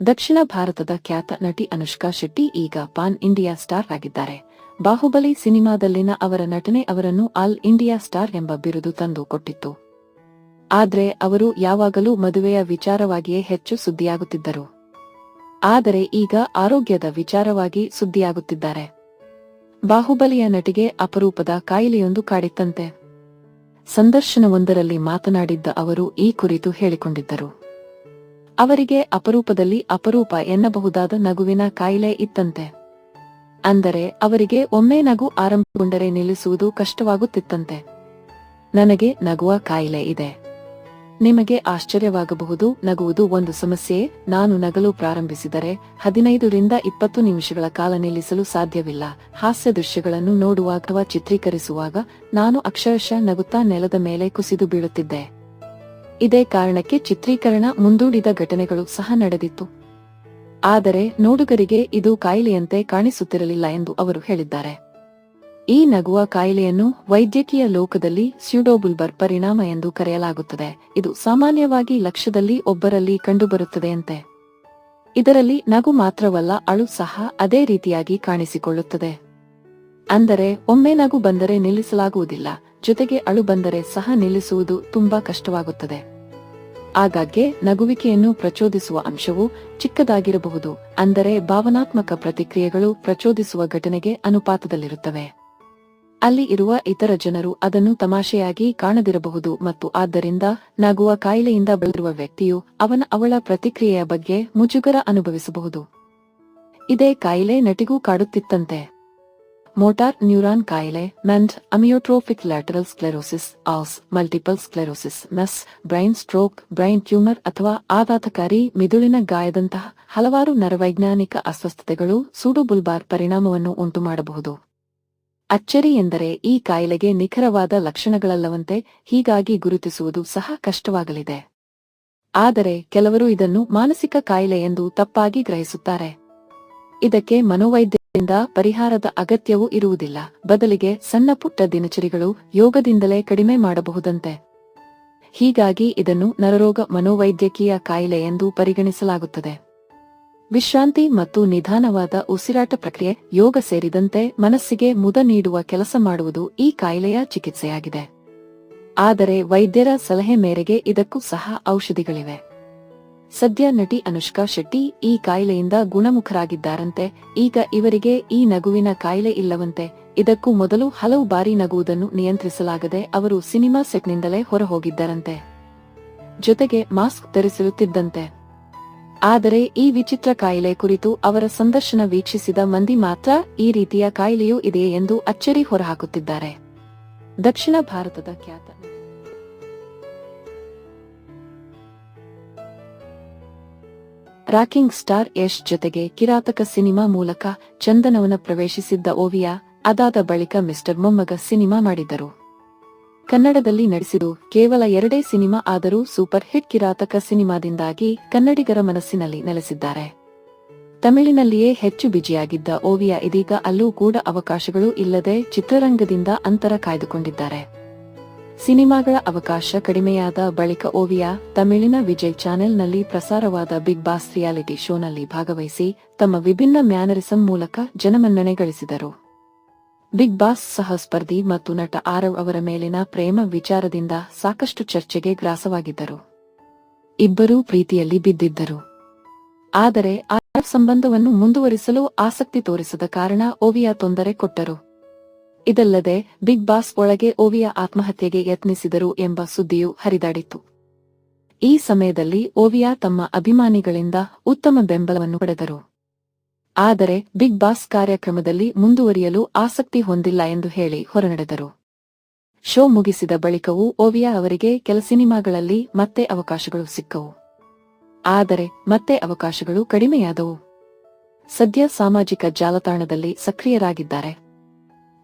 ದಕ್ಷಿಣ ಭಾರತದ ಖ್ಯಾತ ನಟಿ ಅನುಷ್ಕಾ ಶೆಟ್ಟಿ ಈಗ ಪಾನ್ ಇಂಡಿಯಾ ಸ್ಟಾರ್ ಆಗಿದ್ದಾರೆ. ಬಾಹುಬಲಿ ಸಿನಿಮಾದಲ್ಲಿನ ಅವರ ನಟನೆ ಅವರನ್ನು ಆಲ್ ಇಂಡಿಯಾ ಸ್ಟಾರ್ ಎಂಬ ಬಿರುದು ತಂದು ಕೊಟ್ಟಿತ್ತು. ಆದರೆ ಅವರು ಯಾವಾಗಲೂ ಮದುವೆಯ ವಿಚಾರವಾಗಿಯೇ ಹೆಚ್ಚು ಸುದ್ದಿಯಾಗುತ್ತಿದ್ದರು. ಆದರೆ ಈಗ ಆರೋಗ್ಯದ ವಿಚಾರವಾಗಿ ಸುದ್ದಿಯಾಗುತ್ತಿದ್ದಾರೆ. ಬಾಹುಬಲಿಯ ನಟಿಗೆ ಅಪರೂಪದ ಕಾಯಿಲೆಯೊಂದು ಕಾಡಿತ್ತಂತೆ. ಸಂದರ್ಶನವೊಂದರಲ್ಲಿ ಮಾತನಾಡಿದ್ದ ಅವರು ಈ ಕುರಿತು ಹೇಳಿಕೊಂಡಿದ್ದರು. ಅವರಿಗೆ ಅಪರೂಪದಲ್ಲಿ ಅಪರೂಪ ಎನ್ನಬಹುದಾದ ನಗುವಿನ ಕಾಯಿಲೆ ಇತ್ತಂತೆ. ಅಂದರೆ ಅವರಿಗೆ ಒಮ್ಮೆ ನಗು ಆರಂಭಗೊಂಡರೆ ನಿಲ್ಲಿಸುವುದು ಕಷ್ಟವಾಗುತ್ತಿತ್ತಂತೆ. ನನಗೆ ನಗುವ ಕಾಯಿಲೆ ಇದೆ. ನಿಮಗೆ ಆಶ್ಚರ್ಯವಾಗಬಹುದು, ನಗುವುದು ಒಂದು ಸಮಸ್ಯೆ, ನಾನು ನಗಲು ಪ್ರಾರಂಭಿಸಿದರೆ ಹದಿನೈದರಿಂದ ಇಪ್ಪತ್ತು ನಿಮಿಷಗಳ ಕಾಲ ನಿಲ್ಲಿಸಲು ಸಾಧ್ಯವಿಲ್ಲ. ಹಾಸ್ಯ ದೃಶ್ಯಗಳನ್ನು ನೋಡುವಾಗ ಅಥವಾ ಚಿತ್ರೀಕರಿಸುವಾಗ ನಾನು ಅಕ್ಷರಶಃ ನಗುತ್ತಾ ನೆಲದ ಮೇಲೆ ಕುಸಿದು ಬೀಳುತ್ತಿದ್ದೆ. ಇದೇ ಕಾರಣಕ್ಕೆ ಚಿತ್ರೀಕರಣ ಮುಂದೂಡಿದ ಘಟನೆಗಳು ಸಹ ನಡೆದಿತ್ತು. ಆದರೆ ನೋಡುಗರಿಗೆ ಇದು ಕಾಯಿಲೆಯಂತೆ ಕಾಣಿಸುತ್ತಿರಲಿಲ್ಲ ಎಂದು ಅವರು ಹೇಳಿದ್ದಾರೆ. ಈ ನಗುವ ಕಾಯಿಲೆಯನ್ನು ವೈದ್ಯಕೀಯ ಲೋಕದಲ್ಲಿ ಸ್ಯೂಡೋಬುಲ್ಬರ್ ಪರಿಣಾಮ ಎಂದು ಕರೆಯಲಾಗುತ್ತದೆ. ಇದು ಸಾಮಾನ್ಯವಾಗಿ ಲಕ್ಷದಲ್ಲಿ ಒಬ್ಬರಲ್ಲಿ ಕಂಡುಬರುತ್ತದೆಯಂತೆ ಇದರಲ್ಲಿ ನಗು ಮಾತ್ರವಲ್ಲ, ಅಳು ಸಹ ಅದೇ ರೀತಿಯಾಗಿ ಕಾಣಿಸಿಕೊಳ್ಳುತ್ತದೆ. ಅಂದರೆ ಒಮ್ಮೆ ನಗು ಬಂದರೆ ನಿಲ್ಲಿಸಲಾಗುವುದಿಲ್ಲ, ಜೊತೆಗೆ ಅಳು ಬಂದರೆ ಸಹ ನಿಲ್ಲಿಸುವುದು ತುಂಬಾ ಕಷ್ಟವಾಗುತ್ತದೆ. ಆಗಾಗ್ಗೆ ನಗುವಿಕೆಯನ್ನು ಪ್ರಚೋದಿಸುವ ಅಂಶವು ಚಿಕ್ಕದಾಗಿರಬಹುದು, ಅಂದರೆ ಭಾವನಾತ್ಮಕ ಪ್ರತಿಕ್ರಿಯೆಗಳು ಪ್ರಚೋದಿಸುವ ಘಟನೆಗೆ ಅನುಪಾತದಲ್ಲಿರುತ್ತವೆ. ಅಲ್ಲಿ ಇರುವ ಇತರ ಜನರು ಅದನ್ನು ತಮಾಷೆಯಾಗಿ ಕಾಣದಿರಬಹುದು ಮತ್ತು ಆದ್ದರಿಂದ ನಗುವ ಕಾಯಿಲೆಯಿಂದ ಬೆಳೆದಿರುವ ವ್ಯಕ್ತಿಯು ಅವನ ಅವಳ ಪ್ರತಿಕ್ರಿಯೆಯ ಬಗ್ಗೆ ಮುಜುಗರ ಅನುಭವಿಸಬಹುದು. ಇದೇ ಕಾಯಿಲೆ ನಟಿಗೂ ಕಾಡುತ್ತಿತ್ತಂತೆ. ಮೋಟಾರ್ ನ್ಯೂರಾನ್ ಕಾಯಿಲೆ made amyotrophic lateral sclerosis ALS multiple sclerosis mess brain stroke brain tumour ಅಥವಾ ಆಘಾತಕಾರಿ ಮಿದುಳಿನ ಗಾಯದಂತಹ ಹಲವಾರು ನರವೈಜ್ಞಾನಿಕ ಅಸ್ವಸ್ಥತೆಗಳು ಸೂಡೋಬುಲ್ಬಾರ್ ಪರಿಣಾಮವನ್ನು ಉಂಟುಮಾಡಬಹುದು. ಅಚ್ಚರಿ ಎಂದರೆ ಈ ಕಾಯಿಲೆಗೆ ನಿಖರವಾದ ಲಕ್ಷಣಗಳಲ್ಲವಂತೆ ಹೀಗಾಗಿ ಗುರುತಿಸುವುದು ಸಹ ಕಷ್ಟವಾಗಲಿದೆ. ಆದರೆ ಕೆಲವರು ಇದನ್ನು ಮಾನಸಿಕ ಕಾಯಿಲೆ ಎಂದು ತಪ್ಪಾಗಿ ಗ್ರಹಿಸುತ್ತಾರೆ. ಇದಕ್ಕೆ ಮನೋವೈದ್ಯದಿಂದ ಪರಿಹಾರದ ಅಗತ್ಯವೂ ಇರುವುದಿಲ್ಲ. ಬದಲಿಗೆ ಸಣ್ಣ ಪುಟ್ಟ ದಿನಚರಿಗಳು ಯೋಗದಿಂದಲೇ ಕಡಿಮೆ ಮಾಡಬಹುದಂತೆ. ಹೀಗಾಗಿ ಇದನ್ನು ನರರೋಗ ಮನೋವೈದ್ಯಕೀಯ ಕಾಯಿಲೆ ಎಂದು ಪರಿಗಣಿಸಲಾಗುತ್ತದೆ. ವಿಶ್ರಾಂತಿ ಮತ್ತು ನಿಧಾನವಾದ ಉಸಿರಾಟ ಪ್ರಕ್ರಿಯೆ ಯೋಗ ಸೇರಿದಂತೆ ಮನಸ್ಸಿಗೆ ಮುದ ನೀಡುವ ಕೆಲಸ ಮಾಡುವುದು ಈ ಕಾಯಿಲೆಯ ಚಿಕಿತ್ಸೆಯಾಗಿದೆ. ಆದರೆ ವೈದ್ಯರ ಸಲಹೆ ಮೇರೆಗೆ ಇದಕ್ಕೂ ಸಹ ಔಷಧಿಗಳಿವೆ. ಸದ್ಯ ನಟಿ ಅನುಷ್ಕಾ ಶೆಟ್ಟಿ ಈ ಕಾಯಿಲೆಯಿಂದ ಗುಣಮುಖರಾಗಿದ್ದಾರಂತೆ. ಈಗ ಇವರಿಗೆ ಈ ನಗುವಿನ ಕಾಯಿಲೆ ಇಲ್ಲವಂತೆ. ಇದಕ್ಕೂ ಮೊದಲು ಹಲವು ಬಾರಿ ನಗುವುದನ್ನು ನಿಯಂತ್ರಿಸಲಾಗದೆ ಅವರು ಸಿನಿಮಾ ಸೆಟ್ನಿಂದಲೇ ಹೊರಹೋಗಿದ್ದರಂತೆ. ಜೊತೆಗೆ ಮಾಸ್ಕ್ ಧರಿಸಿರುತ್ತಿದ್ದಂತೆ. ಆದರೆ ಈ ವಿಚಿತ್ರ ಕಾಯಿಲೆ ಕುರಿತು ಅವರ ಸಂದರ್ಶನ ವೀಕ್ಷಿಸಿದ ಮಂದಿ ಮಾತ್ರ ಈ ರೀತಿಯ ಕಾಯಿಲೆಯೂ ಇದೆ ಎಂದು ಅಚ್ಚರಿ ಹೊರಹಾಕುತ್ತಿದ್ದಾರೆ. ದಕ್ಷಿಣ ಭಾರತದ ಖ್ಯಾತ ರಾಕಿಂಗ್ ಸ್ಟಾರ್ ಯಶ್ ಜೊತೆಗೆ ಕಿರಾತಕ ಸಿನಿಮಾ ಮೂಲಕ ಚಂದನವನ ಪ್ರವೇಶಿಸಿದ್ದ ಓವಿಯಾ, ಅದಾದ ಬಳಿಕ ಮಿಸ್ಟರ್ ಮೊಮ್ಮಗ ಸಿನಿಮಾ ಮಾಡಿದ್ದರು. ಕನ್ನಡದಲ್ಲಿ ನಡೆಸಿದು ಕೇವಲ ಎರಡೇ ಸಿನಿಮಾ ಆದರೂ ಸೂಪರ್ ಹಿಟ್ ಕಿರಾತಕ ಸಿನಿಮಾದಿಂದಾಗಿ ಕನ್ನಡಿಗರ ಮನಸ್ಸಿನಲ್ಲಿ ನೆಲೆಸಿದ್ದಾರೆ. ತಮಿಳಿನಲ್ಲಿಯೇ ಹೆಚ್ಚು ಬಿಜಿಯಾಗಿದ್ದ ಓವಿಯಾ ಇದೀಗ ಅಲ್ಲೂ ಕೂಡ ಅವಕಾಶಗಳು ಇಲ್ಲದೆ ಚಿತ್ರರಂಗದಿಂದ ಅಂತರ ಕಾಯ್ದುಕೊಂಡಿದ್ದಾರೆ. ಸಿನಿಮಾಗಳ ಅವಕಾಶ ಕಡಿಮೆಯಾದ ಬಳಿಕ ಓವಿಯಾ ತಮಿಳಿನ ವಿಜಯ್ ಚಾನೆಲ್ನಲ್ಲಿ ಪ್ರಸಾರವಾದ ಬಿಗ್ ಬಾಸ್ ರಿಯಾಲಿಟಿ ಶೋನಲ್ಲಿ ಭಾಗವಹಿಸಿ ತಮ್ಮ ವಿಭಿನ್ನ ಮ್ಯಾನರಿಸಂ ಮೂಲಕ ಜನಮನ್ನಣೆ ಗಳಿಸಿದರು ಬಿಗ್ ಬಾಸ್ ಸಹ ಸ್ಪರ್ಧಿ ಮತ್ತು ನಟ ಆರವ್ ಅವರ ಮೇಲಿನ ಪ್ರೇಮ ವಿಚಾರದಿಂದ ಸಾಕಷ್ಟು ಚರ್ಚೆಗೆ ಗ್ರಾಸವಾಗಿದ್ದರು. ಇಬ್ಬರೂ ಪ್ರೀತಿಯಲ್ಲಿ ಬಿದ್ದಿದ್ದರು. ಆದರೆ ಆರವ್ ಸಂಬಂಧವನ್ನು ಮುಂದುವರಿಸಲು ಆಸಕ್ತಿ ತೋರಿಸದ ಕಾರಣ ಓವಿಯಾ ತೊಂದರೆ ಕೊಟ್ಟರು. ಇದಲ್ಲದೆ ಬಿಗ್ ಬಾಸ್ ಒಳಗೆ ಓವಿಯಾ ಆತ್ಮಹತ್ಯೆಗೆ ಯತ್ನಿಸಿದರು ಎಂಬ ಸುದ್ದಿಯು ಹರಿದಾಡಿತ್ತು. ಈ ಸಮಯದಲ್ಲಿ ಓವಿಯಾ ತಮ್ಮ ಅಭಿಮಾನಿಗಳಿಂದ ಉತ್ತಮ ಬೆಂಬಲವನ್ನು ಪಡೆದರು. ಆದರೆ ಬಿಗ್ ಬಾಸ್ ಕಾರ್ಯಕ್ರಮದಲ್ಲಿ ಮುಂದುವರಿಯಲು ಆಸಕ್ತಿ ಹೊಂದಿಲ್ಲ ಎಂದು ಹೇಳಿ ಹೊರನಡೆದರು. ಶೋ ಮುಗಿಸಿದ ಬಳಿಕವೂ ಓವಿಯಾ ಅವರಿಗೆ ಕೆಲ ಸಿನಿಮಾಗಳಲ್ಲಿ ಮತ್ತೆ ಅವಕಾಶಗಳು ಸಿಕ್ಕವು. ಆದರೆ ಮತ್ತೆ ಅವಕಾಶಗಳು ಕಡಿಮೆಯಾದವು. ಸದ್ಯ ಸಾಮಾಜಿಕ ಜಾಲತಾಣದಲ್ಲಿ ಸಕ್ರಿಯರಾಗಿದ್ದಾರೆ.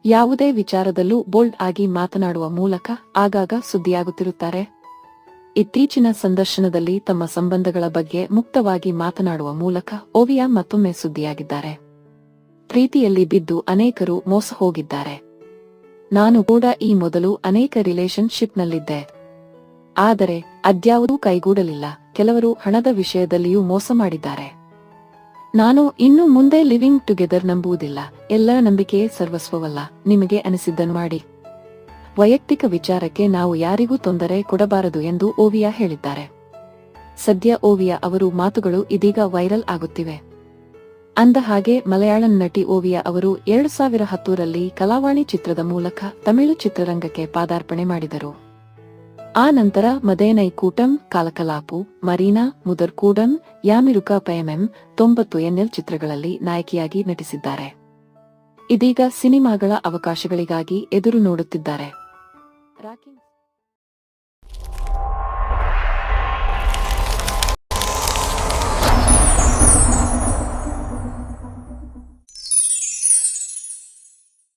ಯಾವುದೇ ವಿಚಾರದಲ್ಲೂ ಬೋಲ್ಡ್ ಆಗಿ ಮಾತನಾಡುವ ಮೂಲಕ ಆಗಾಗ ಸುದ್ದಿಯಾಗುತ್ತಿರುತ್ತಾರೆ. ಇತ್ತೀಚಿನ ಸಂದರ್ಶನದಲ್ಲಿ ತಮ್ಮ ಸಂಬಂಧಗಳ ಬಗ್ಗೆ ಮುಕ್ತವಾಗಿ ಮಾತನಾಡುವ ಮೂಲಕ ಓವಿಯಾ ಮತ್ತೊಮ್ಮೆ ಸುದ್ದಿಯಾಗಿದ್ದಾರೆ. ಪ್ರೀತಿಯಲ್ಲಿ ಬಿದ್ದು ಅನೇಕರು ಮೋಸ ಹೋಗಿದ್ದಾರೆ. ನಾನು ಕೂಡ ಈ ಮೊದಲು ಅನೇಕ ರಿಲೇಶನ್ಶಿಪ್ನಲ್ಲಿದ್ದೆ ಆದರೆ ಅದ್ಯಾವುದೂ ಕೈಗೂಡಲಿಲ್ಲ. ಕೆಲವರು ಹಣದ ವಿಷಯದಲ್ಲಿಯೂ ಮೋಸ ಮಾಡಿದ್ದಾರೆ. ನಾನು ಇನ್ನು ಮುಂದೆ ಲಿವಿಂಗ್ ಟುಗೆದರ್ ನಂಬುವುದಿಲ್ಲ. ಎಲ್ಲ ನಂಬಿಕೆ ಸರ್ವಸ್ವವಲ್ಲ. ನಿಮಗೆ ಅನಿಸಿದ್ದನ್ನು ಮಾಡಿ. ವೈಯಕ್ತಿಕ ವಿಚಾರಕ್ಕೆ ನಾವು ಯಾರಿಗೂ ತೊಂದರೆ ಕೊಡಬಾರದು ಎಂದು ಓವಿಯಾ ಹೇಳಿದ್ದಾರೆ. ಸದ್ಯ ಓವಿಯಾ ಅವರು ಮಾತುಗಳು ಇದೀಗ ವೈರಲ್ ಆಗುತ್ತಿವೆ. ಅಂದ ಹಾಗೆ ಮಲಯಾಳಂ ನಟಿ ಓವಿಯಾ ಅವರು ಎರಡು ಸಾವಿರ ಹತ್ತರಲ್ಲಿ ಕಲಾವಾಣಿ ಚಿತ್ರದ ಮೂಲಕ ತಮಿಳು ಚಿತ್ರರಂಗಕ್ಕೆ ಪಾದಾರ್ಪಣೆ ಮಾಡಿದರು. ಆ ನಂತರ ಮದೇನೈ ಕೂಟಂ, ಕಾಲಕಲಾಪು, ಮರೀನಾ ಮುದರ್ಕೂಡನ್ ಯಾಮಿರುಕ ಪಯಮೆಂ ತೊಂಬತ್ತು ಎನ್ಎಲ್ ಚಿತ್ರಗಳಲ್ಲಿ ನಾಯಕಿಯಾಗಿ ನಟಿಸಿದ್ದಾರೆ. ಇದೀಗ ಸಿನಿಮಾಗಳ ಅವಕಾಶಗಳಿಗಾಗಿ ಎದುರು ನೋಡುತ್ತಿದ್ದಾರೆ.